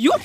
Yuh,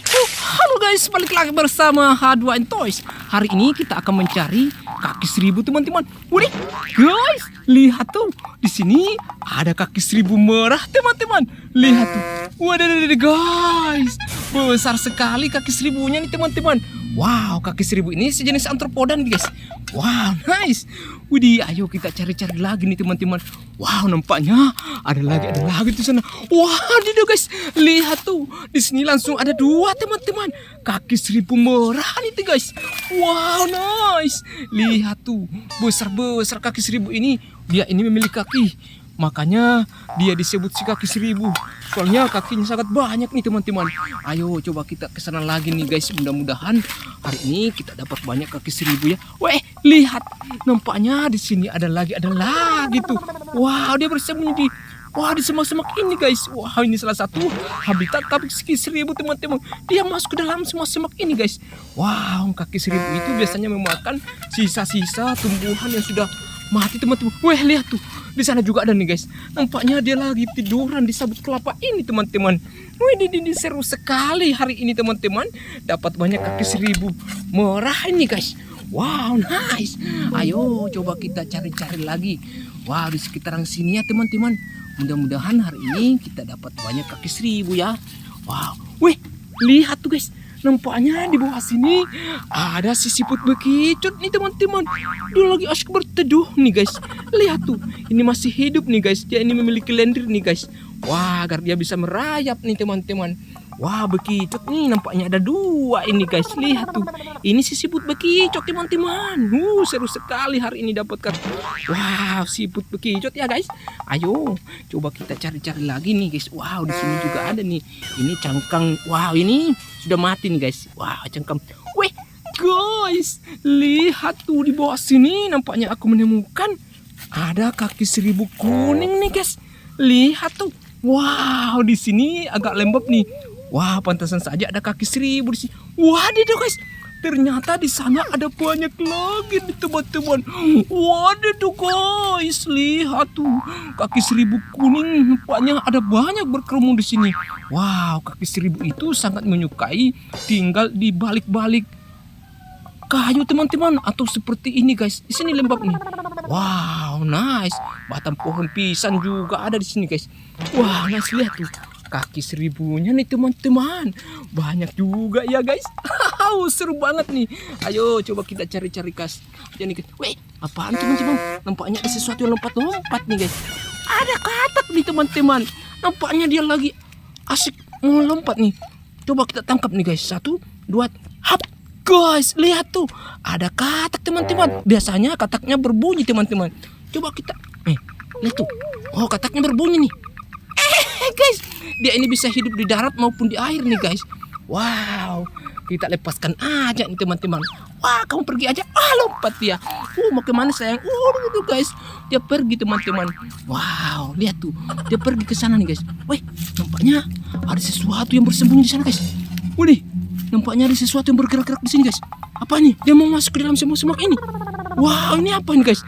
halo guys, balik lagi bersama H2N Toys. Hari ini kita akan mencari kaki seribu teman-teman. Wih, guys, lihat tuh di sini ada kaki seribu merah teman-teman. Lihat tuh, waduh, guys, besar sekali kaki seribunya nih teman-teman. Wow, kaki seribu ini sejenis antropodan guys. Wow, nice. Widih, ayo kita cari-cari lagi nih teman-teman. Wow, nampaknya ada lagi, ada lagi di sana. Wah, wow, guys, lihat tuh. Di sini langsung ada dua teman-teman. Kaki seribu merah nih tuh guys. Wow, nice. Lihat tuh, besar-besar kaki seribu ini. Dia ini memiliki kaki Makanya dia disebut si kaki seribu. Soalnya kakinya sangat banyak nih teman-teman. Ayo coba kita ke sana lagi nih guys. Mudah-mudahan hari ini kita dapat banyak kaki seribu ya. Weh, lihat. Nampaknya di sini ada lagi, ada lagi tuh. Wow, dia bersembunyi di Wah di semak-semak ini guys Wah ini salah satu habitat kaki seribu teman-teman Dia masuk ke dalam semak-semak ini guys Wow kaki seribu itu biasanya memakan sisa-sisa tumbuhan yang sudah mati teman-teman Wah lihat tuh di sana juga ada nih guys. Nampaknya dia lagi tiduran di sabut kelapa ini teman-teman. Wih, ini, ini seru sekali hari ini teman-teman. Dapat banyak kaki seribu merah ini guys. Wow, nice. Ayo coba kita cari-cari lagi. Wow, di sekitaran sini ya teman-teman. Mudah-mudahan hari ini kita dapat banyak kaki seribu ya. Wow, wih, lihat tuh guys Nampaknya di bawah sini ada si siput bekicut nih teman-teman. Dia lagi asyik berteduh nih guys. Lihat tuh, ini masih hidup nih guys. Dia ini memiliki lendir nih guys. Wah, agar dia bisa merayap nih teman-teman. Wah bekicot nih nampaknya ada dua ini guys. Lihat tuh. Ini si siput bekicot teman-teman. Uh seru sekali hari ini dapatkan. Wow siput bekicot ya guys. Ayo coba kita cari-cari lagi nih guys. Wow di sini juga ada nih. Ini cangkang. Wow ini sudah mati nih guys. Wow cangkang. Weh guys lihat tuh di bawah sini nampaknya aku menemukan ada kaki seribu kuning nih guys. Lihat tuh. Wow di sini agak lembab nih Wah, pantasan saja ada kaki seribu di sini. Wah, dia guys. Ternyata di sana ada banyak lagi nih teman-teman. Waduh guys, lihat tuh kaki seribu kuning. Nampaknya ada banyak berkerumun di sini. Wow, kaki seribu itu sangat menyukai tinggal di balik-balik kayu teman-teman atau seperti ini guys. Di sini lembab nih. Wow, nice. Batang pohon pisang juga ada di sini guys. Wah, nice lihat tuh kaki seribunya nih teman-teman. Banyak juga ya guys. Wow seru banget nih. Ayo coba kita cari-cari kas. Jadi weh apaan teman-teman? Nampaknya ada sesuatu yang lompat-lompat nih guys. Ada katak nih teman-teman. Nampaknya dia lagi asik mau lompat nih. Coba kita tangkap nih guys. Satu dua hap. Guys lihat tuh. Ada katak teman-teman. Biasanya kataknya berbunyi teman-teman. Coba kita eh lihat tuh. Oh kataknya berbunyi nih eh guys dia ini bisa hidup di darat maupun di air nih guys. Wow, kita lepaskan aja nih teman-teman. Wah, kamu pergi aja. Ah, lompat dia. Uh, mau ke mana sayang? Uh, tuh guys. Dia pergi teman-teman. Wow, lihat tuh. Dia pergi ke sana nih guys. Wih, nampaknya ada sesuatu yang bersembunyi di sana guys. Wih, nampaknya ada sesuatu yang bergerak-gerak di sini guys. Apa nih? Dia mau masuk ke dalam semak-semak ini. Wow, ini apa nih guys?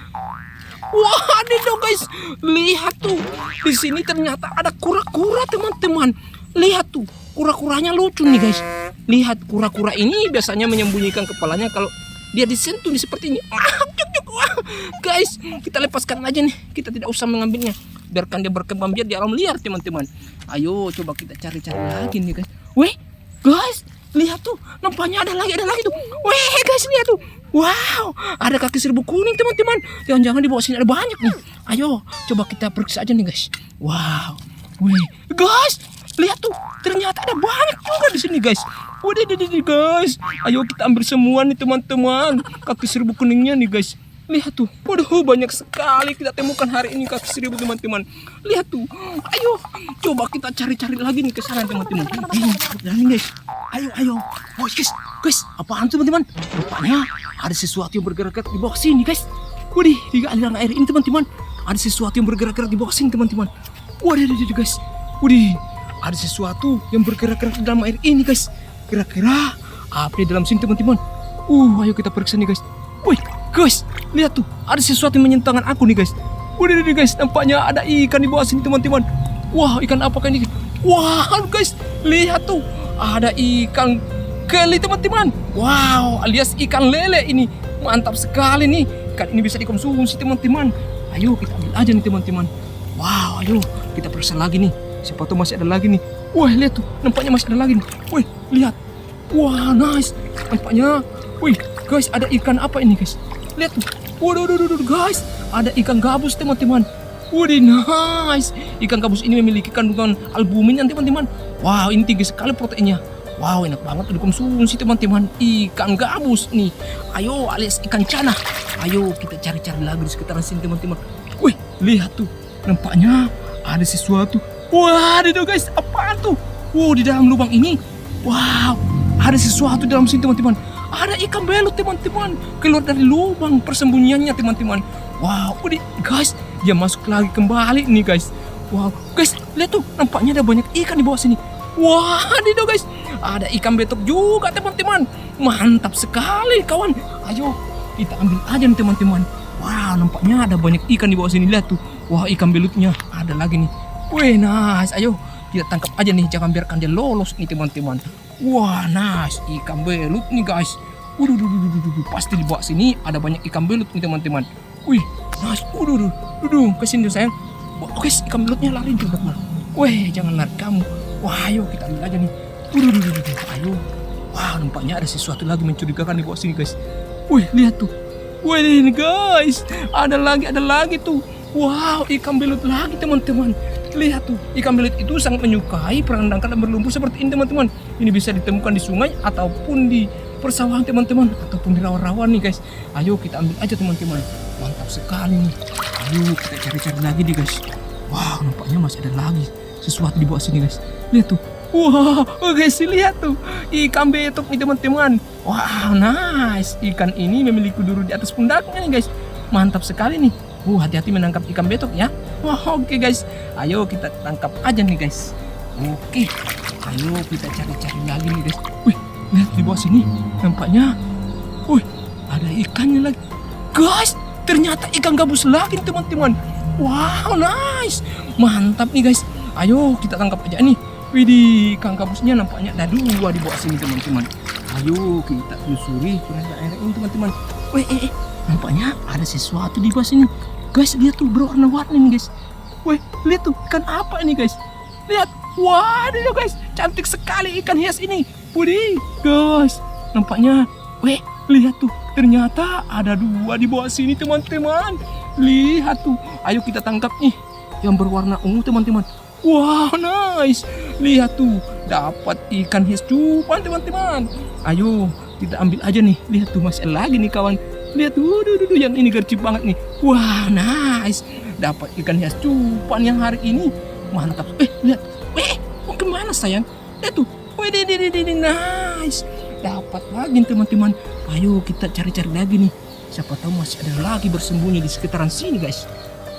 Wah, dong guys, lihat tuh. Di sini ternyata ada kura-kura teman-teman. Lihat tuh, kura-kuranya lucu nih guys. Lihat kura-kura ini biasanya menyembunyikan kepalanya kalau dia disentuh nih seperti ini. Wah, guys, kita lepaskan aja nih. Kita tidak usah mengambilnya. Biarkan dia berkembang biar di alam liar teman-teman. Ayo coba kita cari-cari lagi nih guys. Weh, guys, lihat tuh, nampaknya ada lagi, ada lagi tuh. Weh, guys, lihat tuh. Wow, ada kaki seribu kuning teman-teman. Jangan-jangan di bawah sini ada banyak nih. Ayo, coba kita periksa aja nih guys. Wow, wih, guys, lihat tuh. Ternyata ada banyak juga di sini guys. Waduh, guys. Ayo kita ambil semua nih teman-teman. Kaki seribu kuningnya nih guys. Lihat tuh, waduh banyak sekali kita temukan hari ini kaki seribu teman-teman. Lihat tuh, ayo coba kita cari-cari lagi nih ke sana teman-teman. Ini guys, ayo ayo, guys, guys, apaan tuh teman-teman? Rupanya ada sesuatu yang bergerak-gerak di bawah sini guys. Waduh, di aliran air ini teman-teman, ada sesuatu yang bergerak-gerak di bawah sini teman-teman. Waduh, guys, waduh, ada sesuatu yang bergerak-gerak di dalam air ini guys. Kira-kira apa di dalam sini teman-teman? Uh, ayo kita periksa nih guys. Wih, guys, lihat tuh, ada sesuatu yang menyentuh tangan aku nih guys. Udah deh guys, nampaknya ada ikan di bawah sini teman-teman. Wah, ikan apa kan ini? Wah, guys, lihat tuh, ada ikan keli teman-teman. Wow, alias ikan lele ini. Mantap sekali nih. Ikan ini bisa dikonsumsi teman-teman. Ayo kita ambil aja nih teman-teman. Wow, ayo kita periksa lagi nih. Siapa tahu masih ada lagi nih. Wah, lihat tuh. Nampaknya masih ada lagi nih. Wih, lihat. Wah, nice. Nampaknya. Wih, guys, ada ikan apa ini, guys? Lihat tuh. Waduh, waduh, waduh, guys. Ada ikan gabus, teman-teman. Waduh, nice. Ikan gabus ini memiliki kandungan albumin, teman-teman. Wow, ini tinggi sekali proteinnya. Wow, enak banget untuk dikonsumsi, teman-teman. Ikan gabus nih. Ayo, alias ikan cana. Ayo, kita cari-cari lagi di sekitaran sini, teman-teman. Wih, lihat tuh. Nampaknya ada sesuatu. Wah, itu guys, apaan tuh? Wow, di dalam lubang ini. Wow, ada sesuatu dalam sini, teman-teman. Ada ikan belut, teman-teman. Keluar dari lubang persembunyiannya, teman-teman. Wow, udah, guys, dia masuk lagi kembali nih, guys. Wow, guys, lihat tuh, nampaknya ada banyak ikan di bawah sini. Wah, itu guys, ada ikan betok juga, teman-teman. Mantap sekali, kawan. Ayo, kita ambil aja nih, teman-teman. Wow, nampaknya ada banyak ikan di bawah sini. Lihat tuh. Wah, ikan belutnya ada lagi nih. Wih, nice. Ayo, kita tangkap aja nih. Jangan biarkan dia lolos nih, teman-teman. Wah, nice. Ikan belut nih, guys. Duh, duh, duh, duh. pasti di bawah sini ada banyak ikan belut nih, teman-teman. Wih, nice. Duh, duh, duh. Ke sini sayang. Wah, guys, ikan belutnya lari juga. Wih, jangan lari kamu. Wah, ayo kita ambil aja nih. Duh, duh, duh, duh. Ayo. Wah, nampaknya ada sesuatu lagi mencurigakan di bawah sini, guys. Wih, lihat tuh. Wih, ini guys. Ada lagi, ada lagi tuh. Wow, ikan belut lagi, teman-teman. Lihat tuh, ikan belut itu sangat menyukai perandangkan dan berlumpur seperti ini, teman-teman. Ini bisa ditemukan di sungai ataupun di persawahan, teman-teman. Ataupun di rawa-rawa nih, guys. Ayo kita ambil aja, teman-teman. Mantap sekali. Ayo kita cari-cari lagi nih, guys. Wow, nampaknya masih ada lagi sesuatu di bawah sini, guys. Lihat tuh. Wah, wow, guys, lihat tuh. Ikan betok nih, teman-teman. Wow, nice. Ikan ini memiliki duri di atas pundaknya nih, guys. Mantap sekali nih. Uh, hati-hati menangkap ikan betok ya. Wah, oke guys. Ayo kita tangkap aja nih, guys. Oke. Ayo kita cari-cari lagi nih, guys. Wih, lihat di bawah sini. Nampaknya Wih, ada ikannya lagi. Guys, ternyata ikan gabus lagi teman-teman. Wow, nice. Mantap nih guys. Ayo kita tangkap aja nih. Widih, ikan gabusnya nampaknya ada dua di bawah sini teman-teman. Ayo kita telusuri kira daerah ini teman-teman. Wih, eh, nampaknya ada sesuatu di bawah sini. Guys, lihat tuh berwarna-warni nih guys. Wih, lihat tuh ikan apa ini guys? Lihat, waduh guys, cantik sekali ikan hias ini. Widih, guys, nampaknya, wih, lihat tuh, ternyata ada dua di bawah sini teman-teman. Lihat tuh, ayo kita tangkap nih yang berwarna ungu teman-teman. Wow, nice. Lihat tuh, dapat ikan hias cupang teman-teman. Ayo, kita ambil aja nih. Lihat tuh masih lagi nih kawan. Lihat tuh, duh, duh, duh, yang ini gercep banget nih. Wah, nice. Dapat ikan hias cupang yang hari ini. Mantap. Eh, lihat. Eh, mau ke mana sayang? Lihat tuh. Wih, di, di, di, di, nice. Dapat lagi teman-teman. Ayo kita cari-cari lagi nih. Siapa tahu masih ada lagi bersembunyi di sekitaran sini guys.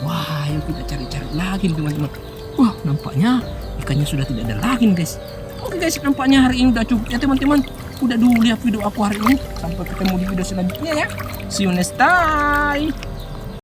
Wah, ayo kita cari-cari lagi teman-teman. Wah, nampaknya ikannya sudah tidak ada lagi nih, guys. Oke guys, nampaknya hari ini udah cukup ya teman-teman. Udah dulu lihat video aku hari ini. Sampai ketemu di video selanjutnya ya. See you next time.